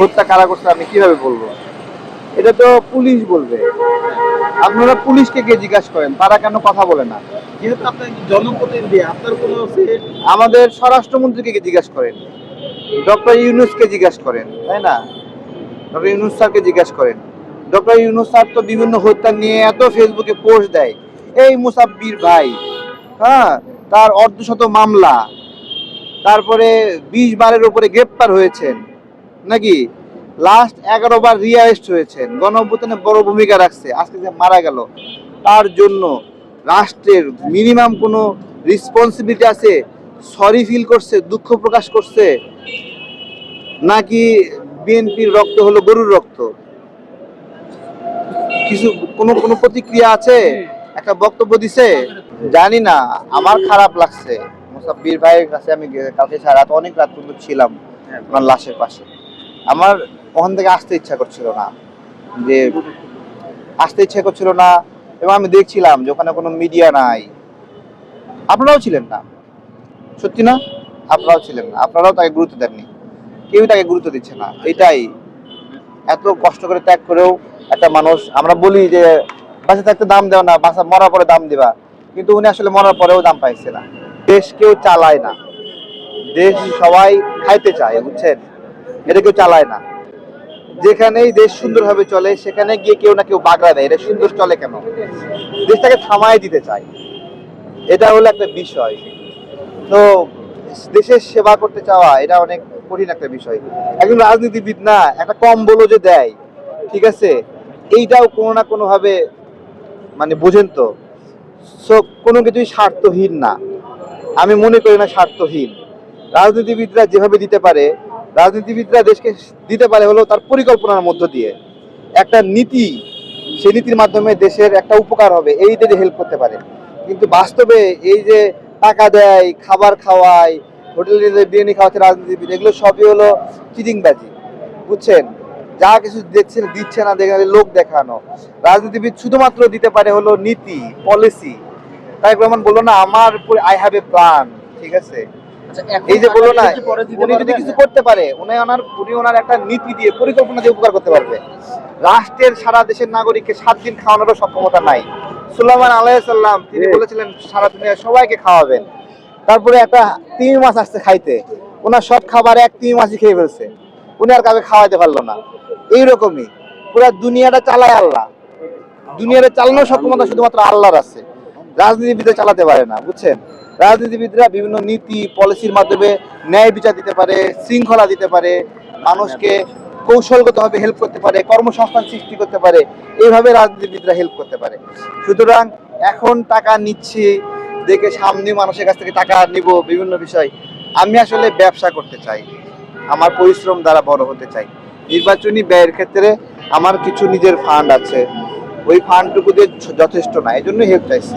হত্যা কারা করছে আমি কীভাবে বলব? এটা তো পুলিশ বলবে। আপনারা পুলিশকে গিয়ে জিজ্ঞাসা করেন তারা কেন কথা বলে না? যেহেতু আপনার জনপ্রতিনিধি আপনার কোনো আমাদের স্বরাষ্ট্রমন্ত্রীকে গিয়ে জিজ্ঞাসা করেন ডক্টর ইউনুসকে জিজ্ঞাসা করেন তাই না? ডক্টর ইউনুস স্যারকে জিজ্ঞাসা করেন। ডক্টর ইউনুস স্যার তো বিভিন্ন হত্যা নিয়ে এত ফেসবুকে পোস্ট দেয়। এই মুসাব্বির ভাই হ্যাঁ তার অর্ধশত মামলা তারপরে বিশ বারের উপরে গ্রেপ্তার হয়েছেন। নাকি? লাস্ট এগারো বার রিয়ারেস্ট হয়েছেন গণঅভ্যুত্থানে বড় ভূমিকা রাখছে। আজকে যে মারা গেল, তার জন্য রাষ্ট্রের মিনিমাম কোনো রেসপন্সিবিলিটি আছে? সরি ফিল করছে, দুঃখ প্রকাশ করছে? নাকি বিএনপির রক্ত হলো গরুর রক্ত? কিছু কোনো কোনো প্রতিক্রিয়া আছে? একটা বক্তব্য দিছে? জানি না, আমার খারাপ লাগছে। মুসাব্বির ভাইয়ের কাছে আমি কালকে সারা রাত, অনেক রাত পর্যন্ত ছিলাম, আমার লাশের পাশে। আমার ওখান থেকে আসতে ইচ্ছা করছিল না। যে আসতে ইচ্ছা করছিল না এবং আমি দেখছিলাম যে ওখানে কোনো মিডিয়া নাই। আপনারাও ছিলেন না। সত্যি না? আপনারাও ছিলেন না। আপনারাও তাকে গুরুত্ব দেননি। কেউ তাকে গুরুত্ব দিচ্ছে না। এটাই। এত কষ্ট করে ত্যাগ করেও একটা মানুষ, আমরা বলি যে বাসা থাকতে দাম দেওয়া না বাসা মরার পরে দাম দিবা। কিন্তু উনি আসলে মরার পরেও দাম পাইছে না। দেশ কেউ চালায় না। দেশ সবাই খাইতে চায়, বুঝছেন? এটা কেউ চালায় না। যেখানেই দেশ সুন্দরভাবে চলে, সেখানে গিয়ে কেউ না কেউ বাগড়া দেয়। এটা সুন্দর চলে কেন? দেশটাকে থামায় দিতে চায়। এটা হলো একটা বিষয়। তো দেশের সেবা করতে চাওয়া, এটা অনেক কঠিন একটা বিষয়। একজন রাজনীতিবিদ না, একটা কম বলো যে দেয়, ঠিক আছে? এইটাও কোনো না কোনো ভাবে মানে বোঝেন তো? সো কোনো কিছুই স্বার্থহীন না। আমি মনে করি না স্বার্থহীন। রাজনীতিবিদরা যেভাবে দিতে পারে রাজনীতিবিদরা দেশকে দিতে পারে হলো তার পরিকল্পনার মধ্য দিয়ে। একটা নীতি, সেই নীতির মাধ্যমে দেশের একটা উপকার হবে, এই যে হেল্প করতে পারে। কিন্তু বাস্তবে এই যে টাকা দেয়, খাবার খাওয়ায়, হোটেলে বিরিয়ানি খাওয়াচ্ছে রাজনীতিবিদ, এগুলো সবই হলো চিটিংবাজি। বুঝছেন? যা কিছু দেখছেন, দিচ্ছে না দেখে লোক দেখানো। রাজনীতিবিদ শুধুমাত্র দিতে পারে হলো নীতি পলিসি তাই রহমান বলল, না, আমার আই হ্যাভ এ প্ল্যান ঠিক আছে? এই যে বলল না উনি যদি কিছু করতে পারে উনি ওনার উনি ওনার একটা নীতি দিয়ে পরিকল্পনা দিয়ে উপকার করতে পারবে। রাষ্ট্রের সারা দেশের নাগরিককে সাত দিন খাওয়ানোরও সক্ষমতা নাই। সুলাইমান আলাইসাল্লাম তিনি বলেছিলেন সারা দুনিয়া সবাইকে খাওয়াবেন। তারপরে একটা তিমি মাছ আসছে খাইতে। ওনার সব খাবার এক তিমি মাছই খেয়ে ফেলছে। উনি আর কাউকে খাওয়াইতে পারল না। এইরকমই। পুরো দুনিয়াটা চালায় আল্লাহ। দুনিয়াটা চালানোর সক্ষমতা শুধুমাত্র আল্লাহর আছে। রাজনীতিবিদরা চালাতে পারে না বুঝছেন? রাজনীতিবিদরা বিভিন্ন নীতি পলিসির মাধ্যমে ন্যায় বিচার দিতে পারে, শৃঙ্খলা দিতে পারে, মানুষকে কৌশলগতভাবে হেল্প করতে পারে, কর্মসংস্থান সৃষ্টি করতে পারে এইভাবে রাজনীতিবিদরা হেল্প করতে পারে। সুতরাং এখন টাকা নিচ্ছি, দেখে সামনে মানুষের কাছ থেকে টাকা নিব, বিভিন্ন বিষয়। আমি আসলে ব্যবসা করতে চাই, আমার পরিশ্রম দ্বারা বড় হতে চাই। নির্বাচনী ব্যয়ের ক্ষেত্রে আমার কিছু নিজের ফান্ড আছে, ওই ফান্ডটুকু দিয়ে যথেষ্ট না এই জন্য হেল্প চাইছি।